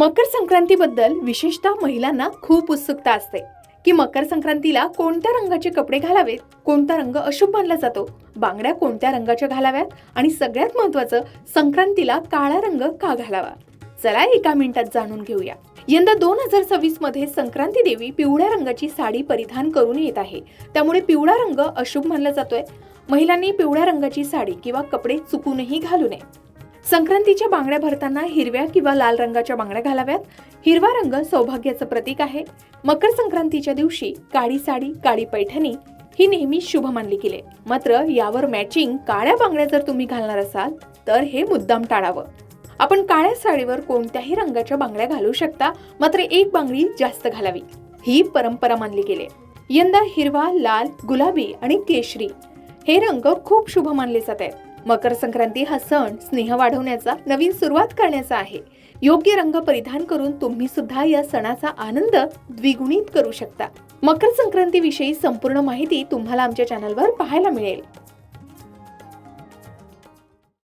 मकर संक्रांतीबद्दल विशेषतः महिलांना खूप उत्सुकता असते की मकर संक्रांतीला कोणत्या रंगाचे कपडे घालावेत कोणता रंग अशुभ मानला जातो बांगड्या कोणत्या रंगाच्या घालाव्यात आणि सगळ्यात महत्वाचं संक्रांतीला काळा रंग का घालावा? चला एका मिनिटात जाणून घेऊया. यंदा दोन हजार सव्वीसमध्ये संक्रांती देवी पिवळ्या रंगाची साडी परिधान करून येत आहे. त्यामुळे पिवळा रंग अशुभ मानला जातोय. महिलांनी पिवळ्या रंगाची साडी किंवा कपडे चुकूनही घालू नये. संक्रांतीच्या बांगड्या भरताना हिरव्या किंवा लाल रंगाच्या बांगड्या घालाव्यात. हिरवा रंग सौभाग्याचं प्रतीक आहे. मकर संक्रांतीच्या दिवशी काळी साडी काळी पैठणी ही नेहमी शुभ मानली गेली. मात्र यावर मॅचिंग काळ्या बांगड्या जर तुम्ही घालणार असाल तर हे मुद्दाम टाळावं. आपण काळ्या साडीवर कोणत्याही रंगाच्या बांगड्या घालू शकता मात्र एक बांगडी जास्त घालावी. ही परंपरा मानली गेली. यंदा हिरवा लाल गुलाबी आणि केशरी हे रंग खूप शुभ मानले जात आहेत मकर संक्रांती हा सण स्नेह वाढवण्याचा नवीन सुरुवात करण्याचा आहे. योग्य रंग परिधान करून तुम्ही सुद्धा या सणाचा आनंद द्विगुणित करू शकता. मकर संक्रांतीविषयी संपूर्ण माहिती तुम्हाला आमच्या चॅनलवर पाहायला मिळेल.